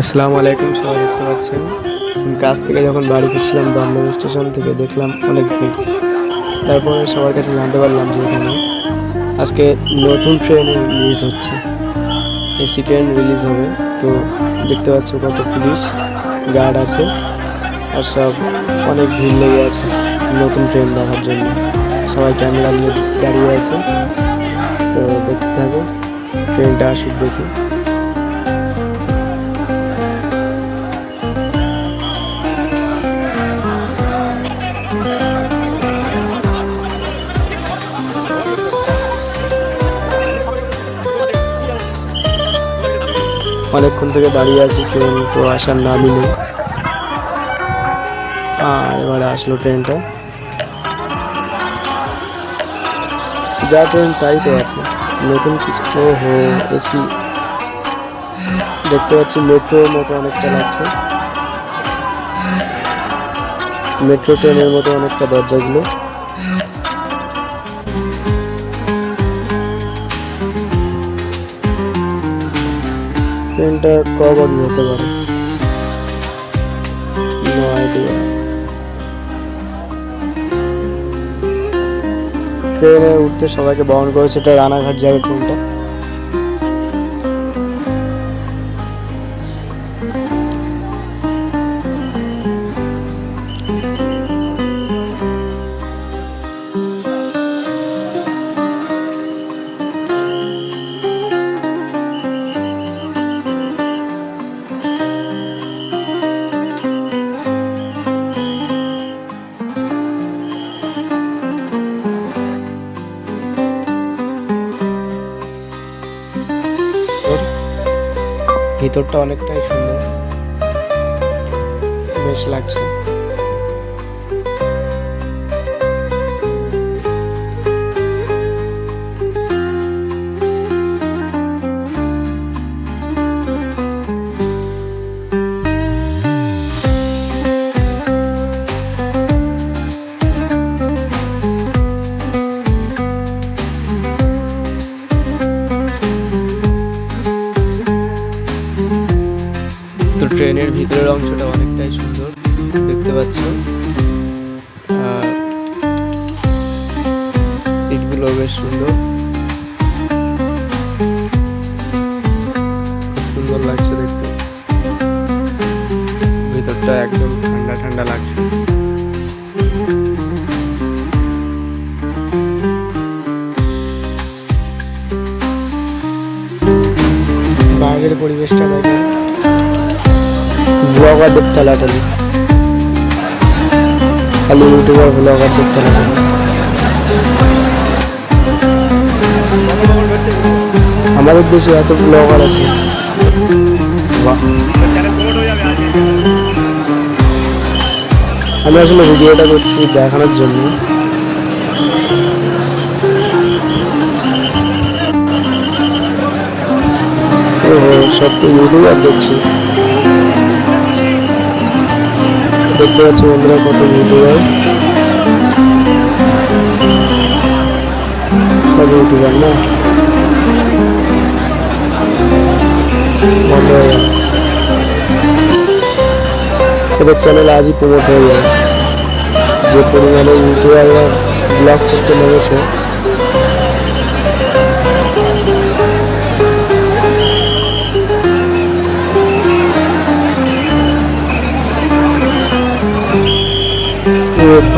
আসসালামু আলাইকুম, সবাই দেখতে পাচ্ছেন? কাজ থেকে যখন বাড়ি ফিরছিলাম, দমদম স্টেশন থেকে দেখলাম অনেক ভিড়। তারপরে সবার কাছে জানতে পারলাম যে এখানে আজকে নতুন ট্রেন রিলিজ হচ্ছে। এসি ট্রেন রিলিজ হবে। তো দেখতে পাচ্ছ কত পুলিশ গার্ড আছে, আর সব অনেক ভিড় লেগে আছে নতুন ট্রেন দেখার জন্য। সবাই ক্যামেরা নিয়ে দাঁড়িয়ে আছে। তো দেখতে থাকো ট্রেনটা আসুক দেখি। অনেকক্ষণ থেকে দাঁড়িয়ে আছি ট্রেন তো আসার নামই নেই। আহ, এবারে আসলো ট্রেনটা। যা ট্রেন তাই তো আছে। নতুন কিছু। ও হো এসি দেখতে পাচ্ছি মেট্রোর মতো অনেকটা লাগছে। মেট্রো ট্রেনের মতো অনেকটা দরজাগুলো। ট্রেনটা কবাগি হতে পারে? ট্রেনে উঠতে সবাইকে বহন করেছে এটা রানাঘাট যাবে ট্রেনটা। ভিতরটা অনেকটাই সুন্দর। বেশ লাগছে। ট্রেনের ভিতরের অংশটা অনেকটাই সুন্দর, দেখতে পাচ্ছ। সিটগুলো বেশ সুন্দর। সুন্দর লাগছে দেখতে। ভিতরটা একদম ঠান্ডা ঠান্ডা লাগছে। বাইরের পরিবেশটা দেখে। ব্লগারদের ঠেলাঠেলি খালি ইউটিউবার ব্লগারদের ঠেলাঠেলি আমাদের দেশে এত ব্লগার আছে। আমি আসলে ভিডিওটা করছি দেখানোর জন্য। সব তো ইউটিউবার দেখছি। দেখতে পাচ্ছি বন্ধুরা কত ইউটিউবার সব ইউটিউবার না বন্ধ হয়ে গেল এদের চ্যানেল আজই প্রমোট হয়ে যাবে যে পরিমাণে ইউটিউবাররা ব্লগ করতে লেগেছে।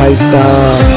भाई साहब